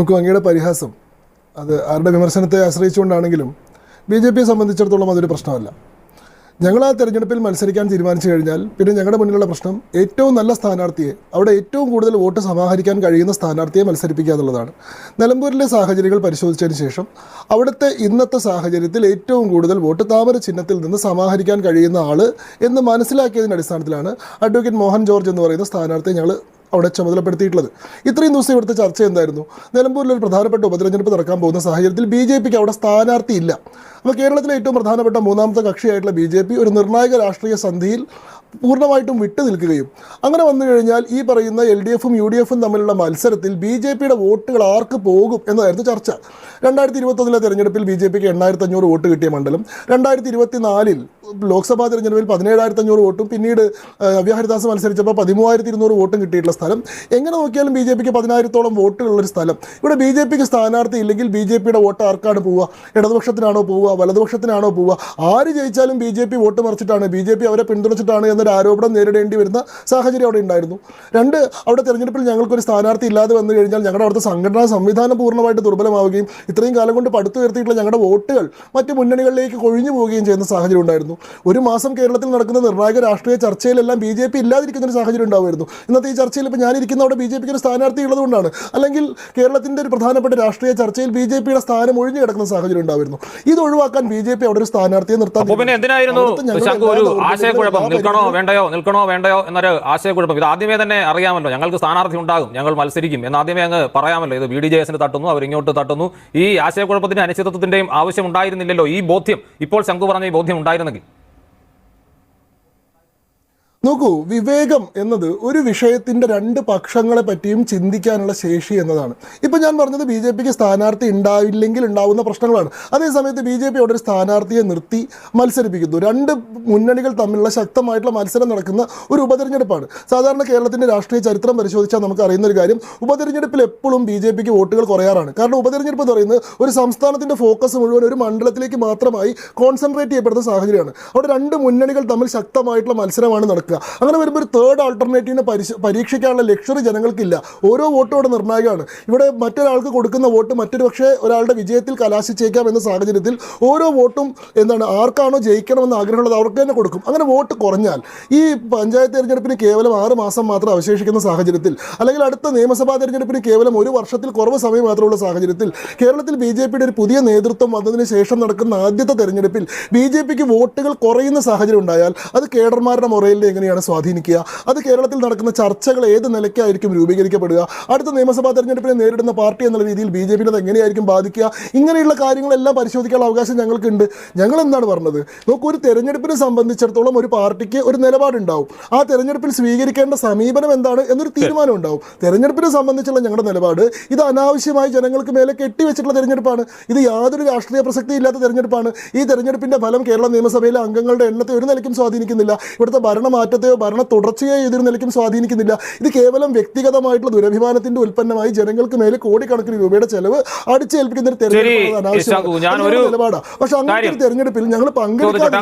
നോക്കൂ അങ്ങയുടെ പരിഹാസം. അത് ആരുടെ വിമർശനത്തെ ആശ്രയിച്ചുകൊണ്ടാണെങ്കിലും ബി ജെ പിയെ സംബന്ധിച്ചിടത്തോളം അതൊരു പ്രശ്നമല്ല. ഞങ്ങൾ ആ തെരഞ്ഞെടുപ്പിൽ മത്സരിക്കാൻ തീരുമാനിച്ചു കഴിഞ്ഞാൽ പിന്നെ ഞങ്ങളുടെ മുന്നിലുള്ള പ്രശ്നം ഏറ്റവും നല്ല സ്ഥാനാർത്ഥിയെ അവിടെ ഏറ്റവും കൂടുതൽ വോട്ട് സമാഹരിക്കാൻ കഴിയുന്ന സ്ഥാനാർത്ഥിയെ മത്സരിപ്പിക്കുക എന്നുള്ളതാണ്. നിലമ്പൂരിലെ സാഹചര്യങ്ങൾ പരിശോധിച്ചതിന് ശേഷം അവിടുത്തെ ഇന്നത്തെ സാഹചര്യത്തിൽ ഏറ്റവും കൂടുതൽ വോട്ട് താമര ചിഹ്നത്തിൽ നിന്ന് സമാഹരിക്കാൻ കഴിയുന്ന ആൾ എന്ന് മനസ്സിലാക്കിയതിന്റെ അടിസ്ഥാനത്തിലാണ് അഡ്വക്കേറ്റ് മോഹൻ ജോർജ് എന്ന് പറയുന്ന സ്ഥാനാർത്ഥിയെ ഞങ്ങൾ അവിടെ ചുമതലപ്പെടുത്തിയിട്ടുള്ളത്. ഇത്രയും ദിവസം ഇവിടുത്തെ ചർച്ച എന്തായിരുന്നു? നിലമ്പൂരിൽ ഒരു പ്രധാനപ്പെട്ട ഉപതെരഞ്ഞെടുപ്പ് നടക്കാൻ പോകുന്ന സാഹചര്യത്തിൽ ബി ജെ പിക്ക് അവിടെ സ്ഥാനാർത്ഥി ഇല്ല. അപ്പോൾ കേരളത്തിലെ ഏറ്റവും പ്രധാനപ്പെട്ട മൂന്നാമത്തെ കക്ഷിയായിട്ടുള്ള ബി ജെ പി ഒരു നിർണായക രാഷ്ട്രീയ സന്ധിയിൽ പൂർണമായിട്ടും വിട്ടു നിൽക്കുകയും അങ്ങനെ വന്നു കഴിഞ്ഞാൽ ഈ പറയുന്ന എൽ ഡി എഫും യു ഡി എഫും തമ്മിലുള്ള മത്സരത്തിൽ ബി ജെ പിയുടെ വോട്ടുകൾ ആർക്ക് പോകും എന്നതായിരുന്നു ചർച്ച. രണ്ടായിരത്തി ഇരുപത്തൊന്നിലെ തെരഞ്ഞെടുപ്പിൽ ബി ജെ പിക്ക് എണ്ണായിരത്തി അഞ്ഞൂറ് വോട്ട് കിട്ടിയ മണ്ഡലം. രണ്ടായിരത്തി ഇരുപത്തി നാലിൽ ലോക്സഭാ തിരഞ്ഞെടുപ്പിൽ പതിനേഴായിരത്തി അഞ്ഞൂറ് വോട്ടും പിന്നീട് അവ്യഹരിദാസ് മത്സരിച്ചപ്പോൾ പതിമൂവായിരത്തി ഇരുന്നൂറ് വോട്ടും കിട്ടിയിട്ടുള്ള സ്ഥലം. എങ്ങനെ നോക്കിയാലും ബി ജെ പിക്ക് പതിനായിരത്തോളം വോട്ടുകളുള്ളൊരു സ്ഥലം. ഇവിടെ ബി ജെ പിക്ക് സ്ഥാനാർത്ഥി ഇല്ലെങ്കിൽ ബി ജെ പിയുടെ വോട്ട് ആർക്കാണ് പോവുക? ഇടതുപക്ഷത്തിനാണോ പോവുക? വലതുപക്ഷത്തിനാണോ പോവുക? ആര് ജയിച്ചാലും ബി ജെ പി വോട്ട് മറിച്ചിട്ടാണ് ബി ജെ പി അവരെ പിന്തുണച്ചിട്ടാണ് എന്നൊരു ആരോപണം നേരിടേണ്ടി വരുന്ന സാഹചര്യം അവിടെ ഉണ്ടായിരുന്നു. രണ്ട് അവിടെ തെരഞ്ഞെടുപ്പിൽ ഞങ്ങൾക്കൊരു സ്ഥാനാർത്ഥി ഇല്ലാതെ വന്നു കഴിഞ്ഞാൽ ഞങ്ങളുടെ അവിടുത്തെ സംഘടനാ സംവിധാനം പൂർണമായിട്ട് ദുർബലമാവുകയും ഇത്രയും കാലം കൊണ്ട് പടുത്തുയർത്തിയിട്ടുള്ള ഞങ്ങളുടെ വോട്ടുകൾ മറ്റ് മുന്നണികളിലേക്ക് കൊഴിഞ്ഞു പോവുകയും ചെയ്യുന്ന സാഹചര്യം ഉണ്ടായിരുന്നു. ഒരു മാസം കേരളത്തിൽ നടക്കുന്ന നിർണായക രാഷ്ട്രീയ ചർച്ചയിലെല്ലാം ബി ജെ പി ഇല്ലാതിരിക്കുന്ന ഒരു സാഹചര്യം ഉണ്ടാവുമായിരുന്നു. ഇന്നത്തെ ഈ ചർച്ചയിൽ ഇപ്പോൾ ഞാനിരിക്കുന്ന അവിടെ ബി ജെ പിക്ക് ഒരു സ്ഥാനാർത്ഥി ഉള്ളതുകൊണ്ടാണ്. അല്ലെങ്കിൽ കേരളത്തിന്റെ ഒരു പ്രധാനപ്പെട്ട രാഷ്ട്രീയ ചർച്ചയിൽ ബി ജെ പിയുടെ സ്ഥാനം ഒഴിഞ്ഞു കിടക്കുന്ന സാഹചര്യം ഉണ്ടായിരുന്നു ഇത് ഒഴിവാക്കാൻ ബി ജെ പി അവിടെ ഒരു സ്ഥാനാർത്ഥിയെ നിർത്താൻ വേണ്ടയോ? നിൽക്കണോ വേണ്ടയോ എന്നൊരു ആശയക്കുഴപ്പം. ഇത് ആദ്യമേ തന്നെ അറിയാമല്ലോ ഞങ്ങൾക്ക് സ്ഥാനാർത്ഥി ഉണ്ടാകും ഞങ്ങൾ മത്സരിക്കും എന്ന് ആദ്യമേ അങ്ങ് പറയാമല്ലോ. ഇത് ബി ഡി ജെ എസിന് തട്ടുന്നു അവർ ഇങ്ങോട്ട് തട്ടുന്നു. ഈ ആശയക്കുഴപ്പത്തിന്റെ അനിശ്ചിതത്വത്തിന്റെയും ആവശ്യം ഉണ്ടായിരുന്നില്ലല്ലോ ഈ ബോധ്യം. ഇപ്പോൾ ശംഖു പറഞ്ഞ ഈ ബോധ്യം ഉണ്ടായിരുന്നെങ്കിൽ. നോക്കൂ വിവേകം എന്നത് ഒരു വിഷയത്തിന്റെ രണ്ട് പക്ഷങ്ങളെ പറ്റിയും ചിന്തിക്കാനുള്ള ശേഷി എന്നതാണ്. ഇപ്പോൾ ഞാൻ പറഞ്ഞത് ബി ജെ പിക്ക് സ്ഥാനാർത്ഥി ഉണ്ടാവില്ലെങ്കിൽ ഉണ്ടാവുന്ന പ്രശ്നങ്ങളാണ്. അതേസമയത്ത് ബി ജെ പി അവിടെ ഒരു സ്ഥാനാർത്ഥിയെ നിർത്തി മത്സരിപ്പിക്കുന്നു. രണ്ട് മുന്നണികൾ തമ്മിലുള്ള ശക്തമായിട്ടുള്ള മത്സരം നടക്കുന്ന ഒരു ഉപതെരഞ്ഞെടുപ്പാണ്. സാധാരണ കേരളത്തിന്റെ രാഷ്ട്രീയ ചരിത്രം പരിശോധിച്ചാൽ നമുക്ക് അറിയുന്ന ഒരു കാര്യം ഉപതെരഞ്ഞെടുപ്പിൽ എപ്പോഴും ബി ജെ പിക്ക് വോട്ടുകൾ കുറയാറാണ്. കാരണം ഉപതെരഞ്ഞെടുപ്പ് എന്ന് പറയുന്നത് ഒരു സംസ്ഥാനത്തിന്റെ ഫോക്കസ് മുഴുവൻ ഒരു മണ്ഡലത്തിലേക്ക് മാത്രമായി കോൺസെൻട്രേറ്റ് ചെയ്യപ്പെടുന്ന സാഹചര്യമാണ്. അവിടെ രണ്ട് മുന്നണികൾ തമ്മിൽ ശക്തമായിട്ടുള്ള മത്സരമാണ് നടക്കുക. അങ്ങനെ വരുമ്പോൾ ഒരു തേർഡ് ആൾട്ടർനേറ്റീവിനെ പരിശ പരീക്ഷിക്കാനുള്ള ലക്ഷറി ജനങ്ങൾക്കില്ല. ഓരോ വോട്ടും ഇവിടെ നിർണായകമാണ്. ഇവിടെ മറ്റൊരാൾക്ക് കൊടുക്കുന്ന വോട്ട് മറ്റൊരു പക്ഷേ ഒരാളുടെ വിജയത്തിൽ കലാശിച്ചേക്കാം എന്ന സാഹചര്യത്തിൽ ഓരോ വോട്ടും എന്താണ് ആർക്കാണോ ജയിക്കണമെന്ന് ആഗ്രഹമുള്ളത് അവർക്ക് തന്നെ കൊടുക്കും. അങ്ങനെ വോട്ട് കുറഞ്ഞാൽ ഈ പഞ്ചായത്ത് തിരഞ്ഞെടുപ്പിന് കേവലം ആറ് മാസം മാത്രം അവശേഷിക്കുന്ന സാഹചര്യത്തിൽ അല്ലെങ്കിൽ അടുത്ത നിയമസഭാ തിരഞ്ഞെടുപ്പിന് കേവലം ഒരു വർഷത്തിൽ കുറവ് സമയം മാത്രമുള്ള സാഹചര്യത്തിൽ കേരളത്തിൽ ബി ജെ പിയുടെ ഒരു പുതിയ നേതൃത്വം വന്നതിന് ശേഷം നടക്കുന്ന ആദ്യത്തെ തെരഞ്ഞെടുപ്പിൽ ബി ജെ പിക്ക് വോട്ടുകൾ കുറയുന്ന സാഹചര്യം ഉണ്ടായാൽ അത് കേഡർമാരുടെ മുറയിൽ എങ്ങനെയാണ് സ്വാധീനിക്കുക? അത് കേരളത്തിൽ നടക്കുന്ന ചർച്ചകൾ ഏത് നിലയ്ക്കായിരിക്കും രൂപീകരിക്കപ്പെടുക? അടുത്ത നിയമസഭാ തെരഞ്ഞെടുപ്പിനെ നേരിടുന്ന പാർട്ടി എന്നുള്ള രീതിയിൽ ബി ജെ എങ്ങനെയായിരിക്കും ബാധിക്കുക? ഇങ്ങനെയുള്ള കാര്യങ്ങളെല്ലാം പരിശോധിക്കാനുള്ള അവകാശം ഞങ്ങൾക്കുണ്ട്. ഞങ്ങൾ എന്താണ് പറഞ്ഞത്? നോക്കൂ ഒരു തെരഞ്ഞെടുപ്പിനെ സംബന്ധിച്ചിടത്തോളം ഒരു പാർട്ടിക്ക് ഒരു നിലപാടുണ്ടാവും. ആ തെരഞ്ഞെടുപ്പിൽ സ്വീകരിക്കേണ്ട സമീപനം എന്താണ് എന്നൊരു തീരുമാനം ഉണ്ടാവും തെരഞ്ഞെടുപ്പിനെ സംബന്ധിച്ചുള്ള ഞങ്ങളുടെ നിലപാട് ഇത് അനാവശ്യമായി ജനങ്ങൾക്ക് മേലെ കെട്ടിവെച്ചിട്ടുള്ള തെരഞ്ഞെടുപ്പാണ്. ഇത് യാതൊരു രാഷ്ട്രീയ പ്രസക്തി ഇല്ലാത്ത തെരഞ്ഞെടുപ്പാണ്. ഈ തെരഞ്ഞെടുപ്പിന്റെ ഫലം കേരള നിയമസഭയിലെ അംഗങ്ങളുടെ എണ്ണത്തെ ഒരു നിലയ്ക്കും സ്വാധീനിക്കുന്നില്ല. ഇവിടുത്തെ ഭരണമാറ്റത്തെയോ ഭരണ തുടർച്ചയോ ഏതൊരു നിലയ്ക്കും സ്വാധീനിക്കുന്നില്ല. ഇത് കേവലം വ്യക്തിഗതമായിട്ടുള്ള ദുരഭിമാനത്തിന്റെ ഉൽപ്പന്നമായി ജനങ്ങൾക്ക് മേലെ കോടിക്കണക്കിന് രൂപയുടെ ചെലവ് അടിച്ചേൽപ്പിക്കുന്ന ഒരു തെരഞ്ഞെടുപ്പ് നിലപാടാണ് പക്ഷെ അങ്ങനെ ഒരു തെരഞ്ഞെടുപ്പിൽ ഞങ്ങൾ പങ്കെടുക്കാൻ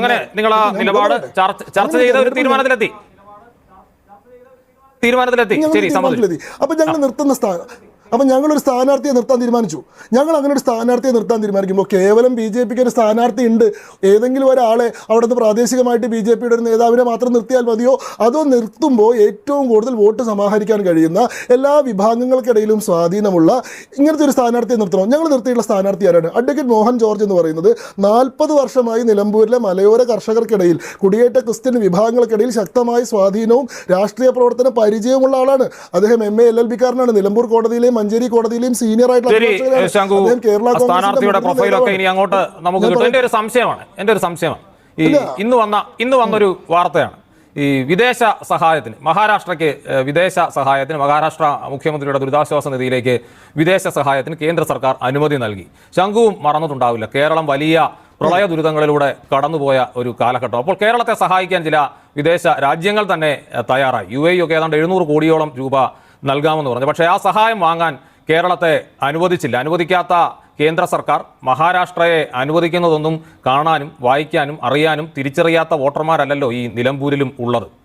തീരുമാനത്തിലെത്തി. അപ്പൊ ഞങ്ങൾ നിർത്തുന്ന സ്ഥാനം അപ്പം ഞങ്ങളൊരു സ്ഥാനാർത്ഥിയെ നിർത്താൻ തീരുമാനിച്ചു. ഞങ്ങൾ അങ്ങനെ ഒരു സ്ഥാനാർത്ഥിയെ നിർത്താൻ തീരുമാനിക്കുമ്പോൾ കേവലം ബി ജെ പിക്ക് ഒരു സ്ഥാനാർത്ഥി ഉണ്ട്. ഏതെങ്കിലും ഒരാളെ അവിടുന്ന് പ്രാദേശികമായിട്ട് ബി ജെ പിയുടെ ഒരു നേതാവിനെ മാത്രം നിർത്തിയാൽ മതിയോ? അതോ നിർത്തുമ്പോൾ ഏറ്റവും കൂടുതൽ വോട്ട് സമാഹരിക്കാൻ കഴിയുന്ന എല്ലാ വിഭാഗങ്ങൾക്കിടയിലും സ്വാധീനമുള്ള ഇങ്ങനത്തെ ഒരു സ്ഥാനാർത്ഥിയെ നിർത്തണം. ഞങ്ങൾ നിർത്തിയിട്ടുള്ള സ്ഥാനാർത്ഥി ആരാണ്? അഡ്വക്കേറ്റ് മോഹൻ ജോർജ് എന്ന് പറയുന്നത് നാൽപ്പത് വർഷമായി നിലമ്പൂരിലെ മലയോര കർഷകർക്കിടയിൽ കുടിയേറ്റ ക്രിസ്ത്യൻ വിഭാഗങ്ങൾക്കിടയിൽ ശക്തമായ സ്വാധീനവും രാഷ്ട്രീയ പ്രവർത്തന പരിചയമുള്ള ആളാണ്. അദ്ദേഹം എം എ എൽ എൽ ബിക്കാരനാണ് നിലമ്പൂർ കോടതിയിലെയും മഞ്ചേരി കോടതിയിലെയും സീനിയർ ആയിട്ടുള്ള സ്ഥാനാർത്ഥിയുടെ പ്രൊഫൈലൊക്കെ ഇനി അങ്ങോട്ട് നമുക്ക് കിട്ടും. പറ- ഒരു സംശയമാണ്. എന്റെ ഒരു സംശയമാണ്. ഈ ഇന്ന് വന്ന ഇന്ന് വന്നൊരു വാർത്തയാണ്. ഈ വിദേശ സഹായത്തിന് മഹാരാഷ്ട്രയ്ക്ക് വിദേശ സഹായത്തിന് മഹാരാഷ്ട്ര മുഖ്യമന്ത്രിയുടെ ദുരിതാശ്വാസ നിധിയിലേക്ക് വിദേശ സഹായത്തിന് കേന്ദ്ര സർക്കാർ അനുമതി നൽകി. ശംഖുവും മറന്നിട്ടുണ്ടാവില്ല. കേരളം വലിയ പ്രളയ ദുരിതങ്ങളിലൂടെ കടന്നുപോയ ഒരു കാലഘട്ടം. അപ്പോൾ കേരളത്തെ സഹായിക്കാൻ ചില വിദേശ രാജ്യങ്ങൾ തന്നെ തയ്യാറായി. യു എ ഒക്കെ ഏതാണ്ട് എഴുന്നൂറ് കോടിയോളം രൂപ നൽകാമെന്ന് പറഞ്ഞു. പക്ഷേ ആ സഹായം വാങ്ങാൻ കേരളത്തെ അനുവദിച്ചില്ല. അനുവദിക്കാത്ത കേന്ദ്ര സർക്കാർ മഹാരാഷ്ട്രയെ അനുവദിക്കുന്നതൊന്നും കാണാനും വായിക്കാനും അറിയാനും തിരിച്ചറിയാത്ത വോട്ടർമാരല്ലല്ലോ ഈ നിലമ്പൂരിലും ഉള്ളത്.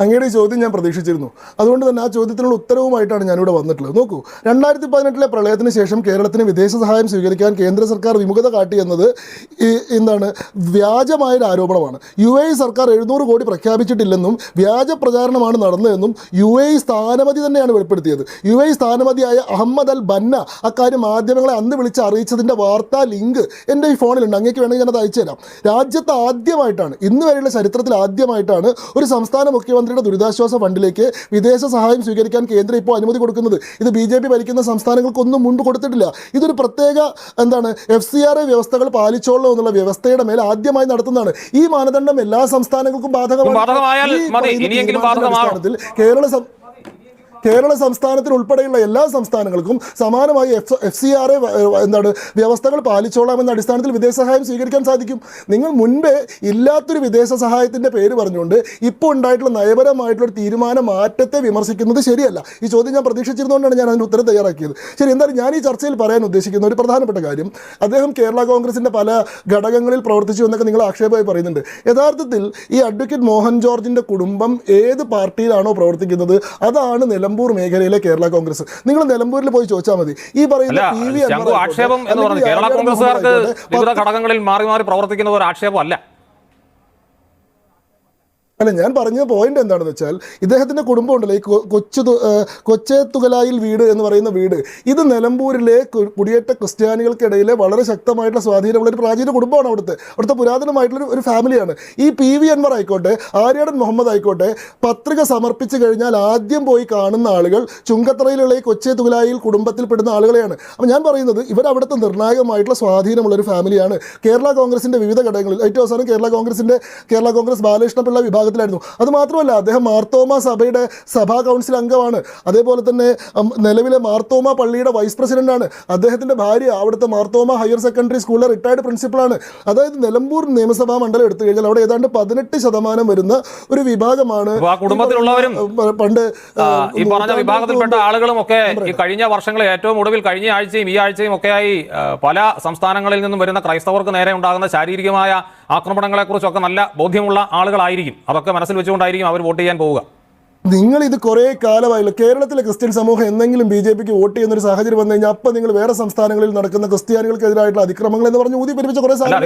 അങ്ങയുടെ ചോദ്യം ഞാൻ പ്രതീക്ഷിച്ചിരുന്നു. അതുകൊണ്ട് തന്നെ ആ ചോദ്യത്തിനുള്ള ഉത്തരവുമായിട്ടാണ് ഞാനിവിടെ വന്നിട്ടുള്ളത്. നോക്കൂ രണ്ടായിരത്തി പതിനെട്ടിലെ പ്രളയത്തിന് ശേഷം കേരളത്തിന് വിദേശ സഹായം സ്വീകരിക്കാൻ കേന്ദ്ര സർക്കാർ വിമുഖത കാട്ടി എന്നത് എന്താണ് വ്യാജമായൊരു ആരോപണമാണ്. യു എ സർക്കാർ എഴുന്നൂറ് കോടി പ്രഖ്യാപിച്ചിട്ടില്ലെന്നും വ്യാജ പ്രചാരണമാണ് നടന്നതെന്നും യു എ സ്ഥാനപതി തന്നെയാണ് വെളിപ്പെടുത്തിയത്. യു എ സ്ഥാനപതിയായ അഹമ്മദ് അൽ ബന്ന അക്കാര്യം മാധ്യമങ്ങളെ അന്ന് വിളിച്ച് അറിയിച്ചതിന്റെ വാർത്താ ലിങ്ക് എന്റെ ഈ ഫോണിലുണ്ട്. അങ്ങേക്ക് വേണമെങ്കിൽ ഞാനത് അയച്ചു തരാം രാജ്യത്ത് ആദ്യമായിട്ടാണ് ഇന്ന് വരെയുള്ള ചരിത്രത്തിൽ ആദ്യമായിട്ടാണ് ഒരു സംസ്ഥാന മുഖ്യമന്ത്രിയുടെ ദുരിതാശ്വാസ ഫണ്ടിലേക്ക് വിദേശ സഹായം സ്വീകരിക്കാൻ കേന്ദ്രം ഇപ്പോൾ അനുമതി കൊടുക്കുന്നത്. ഇത് ബി ജെ പി ഭരിക്കുന്ന സംസ്ഥാനങ്ങൾക്കൊന്നും മുൻപ് കൊടുത്തിട്ടില്ല. ഇതൊരു പ്രത്യേക എന്താണ് എഫ് സി ആർ വ്യവസ്ഥകൾ പാലിച്ചോളൂ എന്നുള്ള വ്യവസ്ഥയുടെ മേൽ ആദ്യമായി നടത്തുന്നതാണ്. ഈ മാനദണ്ഡം എല്ലാ സംസ്ഥാനങ്ങൾക്കും ബാധകമാണ്. കേരള കേരള സംസ്ഥാനത്തിൽ ഉൾപ്പെടെയുള്ള എല്ലാ സംസ്ഥാനങ്ങൾക്കും സമാനമായി F F C R A എന്താണ് വ്യവസ്ഥകൾ പാലിച്ചോളാമെന്ന അടിസ്ഥാനത്തിൽ വിദേശ സഹായം സ്വീകരിക്കാൻ സാധിക്കും. നിങ്ങൾ മുൻപേ ഇല്ലാത്തൊരു വിദേശ സഹായത്തിന്റെ പേര് പറഞ്ഞുകൊണ്ട് ഇപ്പോൾ ഉണ്ടായിട്ടുള്ള നയപരമായിട്ടുള്ള ഒരു തീരുമാന മാറ്റത്തെ വിമർശിക്കുന്നത് ശരിയല്ല. ഈ ചോദ്യം ഞാൻ പ്രതീക്ഷിച്ചിരുന്നുകൊണ്ടാണ് ഞാൻ അതിന്റെ ഉത്തരം തയ്യാറാക്കിയത്. ശരി എന്തായാലും ഞാൻ ഈ ചർച്ചയിൽ പറയാൻ ഉദ്ദേശിക്കുന്ന ഒരു പ്രധാനപ്പെട്ട കാര്യം അദ്ദേഹം കേരള കോൺഗ്രസിന്റെ പല ഘടകങ്ങളിൽ പ്രവർത്തിച്ചു എന്നൊക്കെ നിങ്ങൾ ആക്ഷേപമായി പറയുന്നുണ്ട്. യഥാർത്ഥത്തിൽ ഈ അഡ്വക്കേറ്റ് മോഹൻ ജോർജിന്റെ കുടുംബം ഏത് പാർട്ടിയിലാണോ പ്രവർത്തിക്കുന്നത്? അതാണ് നിലമ്പൂർ മേഖലയിലെ കേരള കോൺഗ്രസ്. നിങ്ങൾ നിലമ്പൂരിൽ പോയി ചോദിച്ചാൽ മതി. ഈ പറയുന്ന പി വി ആക്ഷേപം എന്ന് പറഞ്ഞു കേരള കോൺഗ്രസ്സുകാർക്ക് വിവിധ ഘടകങ്ങളിൽ മാറി മാറി പ്രവർത്തിക്കുന്ന ഒരു ആക്ഷേപമല്ല. അല്ല ഞാൻ പറഞ്ഞ പോയിന്റ് എന്താണെന്ന് വെച്ചാൽ ഇദ്ദേഹത്തിന്റെ കുടുംബം ഉണ്ടല്ലോ ഈ കൊച്ചു കൊച്ചേത്തുകലായിൽ വീട് എന്ന് പറയുന്ന വീട്. ഇത് നിലമ്പൂരിലെ കുടിയേറ്റ ക്രിസ്ത്യാനികൾക്കിടയിലെ വളരെ ശക്തമായിട്ടുള്ള സ്വാധീനമുള്ള ഒരു പ്രാചീന കുടുംബമാണ് അവിടുത്തെ. അവിടുത്തെ പുരാതനമായിട്ടുള്ള ഒരു ഫാമിലിയാണ്. ഈ പി വി അൻവർ ആയിക്കോട്ടെ ആര്യാടൻ മുഹമ്മദ് ആയിക്കോട്ടെ പത്രിക സമർപ്പിച്ചു കഴിഞ്ഞാൽ ആദ്യം പോയി കാണുന്ന ആളുകൾ ചുങ്കത്തറയിലുള്ള ഈ കൊച്ചേത്തുകലായിൽ കുടുംബത്തിൽപ്പെടുന്ന ആളുകളെയാണ്. അപ്പം ഞാൻ പറയുന്നത് ഇവർ അവിടുത്തെ നിർണായകമായിട്ടുള്ള സ്വാധീനമുള്ള ഒരു ഫാമിലിയാണ് കേരള കോൺഗ്രസിന്റെ വിവിധ ഘടകങ്ങളിൽ. ഏറ്റവും അവസാനം കേരള കോൺഗ്രസിന്റെ കേരള കോൺഗ്രസ് ബാലകൃഷ്ണപിള്ള വിഭാഗത്തിലായിരുന്നു അത് മാത്രമല്ല അദ്ദേഹം മാർത്തോമ സഭയുടെ സഭാ കൗൺസിൽ അംഗമാണ്. അതേപോലെ തന്നെ നിലവിലെ മാർത്തോമ പള്ളിയുടെ വൈസ് പ്രസിഡന്റാണ് അദ്ദേഹത്തിന്റെ ഭാര്യ അവിടുത്തെ മാർത്തോമ ഹയർ സെക്കൻഡറി സ്കൂളിലെ റിട്ടയർഡ് പ്രിൻസിപ്പളാണ് അതായത് നിലമ്പൂർ നിയമസഭാ മണ്ഡലം എടുത്തു കഴിഞ്ഞാൽ അവിടെ ഏതാണ്ട് പതിനെട്ട് ശതമാനം വരുന്ന ഒരു വിഭാഗമാണ് കുടുംബത്തിലുള്ളവരും, പണ്ട് ഈ പറഞ്ഞ വിഭാഗത്തിൽപ്പെട്ട ആളുകളും ഒക്കെ ഈ കഴിഞ്ഞ വർഷങ്ങളിൽ ഏറ്റവും ഒടുവിൽ കഴിഞ്ഞ ആഴ്ചയും ഈ ആഴ്ചയും ഒക്കെയായി പല സംസ്ഥാനങ്ങളിൽ നിന്നും വരുന്ന ക്രൈസ്തവർക്ക് നേരെ ഉണ്ടാകുന്ന ശാരീരികമായ ആക്രമണങ്ങളെ കുറിച്ചൊക്കെ നല്ല ബോധ്യമുള്ള ആളുകളായിരിക്കും. അതൊക്കെ മനസ്സിൽ വെച്ചുകൊണ്ടായിരിക്കും അവർ വോട്ട് ചെയ്യാൻ പോവുക. നിങ്ങൾ ഇത് കുറേ കാലമായില്ല? കേരളത്തിലെ ക്രിസ്ത്യൻ സമൂഹം എന്തെങ്കിലും ബി ജെ പിക്ക് വോട്ട് ചെയ്യുന്ന ഒരു സാഹചര്യം വന്നു കഴിഞ്ഞാൽ അപ്പം നിങ്ങൾ വേറെ സംസ്ഥാനങ്ങളിൽ നടക്കുന്ന ക്രിസ്ത്യാനികൾക്കെതിരായിട്ടുള്ള അതിക്രമങ്ങൾ എന്ന് പറഞ്ഞ് ഊതി പിരിപ്പിച്ച കുറേ സാധനങ്ങൾ-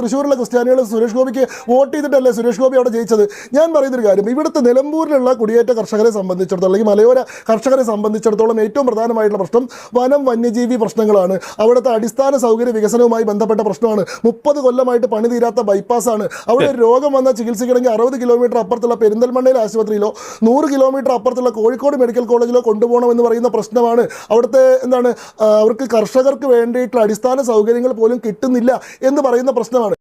തൃശ്ശൂരിലെ ക്രിസ്ത്യാനികൾ സുരേഷ് ഗോപിക്ക് വോട്ട് ചെയ്തിട്ടല്ലേ സുരേഷ് ഗോപി അവിടെ ജയിച്ചത്? ഞാൻ പറയുന്നൊരു കാര്യം ഇവിടുത്തെ നിലമ്പൂരിലുള്ള കുടിയേറ്റ കർഷകരെ സംബന്ധിച്ചിടത്തോളം അല്ലെങ്കിൽ മലയോര കർഷകരെ സംബന്ധിച്ചിടത്തോളം ഏറ്റവും പ്രധാനമായിട്ടുള്ള പ്രശ്നം വനം വന്യജീവി പ്രശ്നങ്ങളാണ്. അവിടുത്തെ അടിസ്ഥാന സൗകര്യ വികസനവുമായി ബന്ധപ്പെട്ട പ്രശ്നമാണ്. മുപ്പത് കൊല്ലമായിട്ട് പണി തീരാത്ത ബൈപ്പാസാണ് അവിടെ ഒരു രോഗം വന്ന ചികിത്സിക്കണമെങ്കിൽ അറുപത് കിലോമീറ്റർ അപ്പുറത്തുള്ള പെരിന്തൽമണ്ണയിലെ ആശുപത്രിയിലോ നൂറ് കിലോമീറ്റർ അപ്പുറത്തുള്ള കോഴിക്കോട് മെഡിക്കൽ കോളേജിലോ കൊണ്ടുപോകണമെന്ന് പറയുന്ന പ്രശ്നമാണ്. അവിടുത്തെ എന്താണ് അവർക്ക് കർഷകർക്ക് വേണ്ടിയിട്ടുള്ള അടിസ്ഥാന സൗകര്യങ്ങൾ പോലും കിട്ടുന്നില്ല എന്ന് പറയുന്ന പ്രശ്നമാണ്.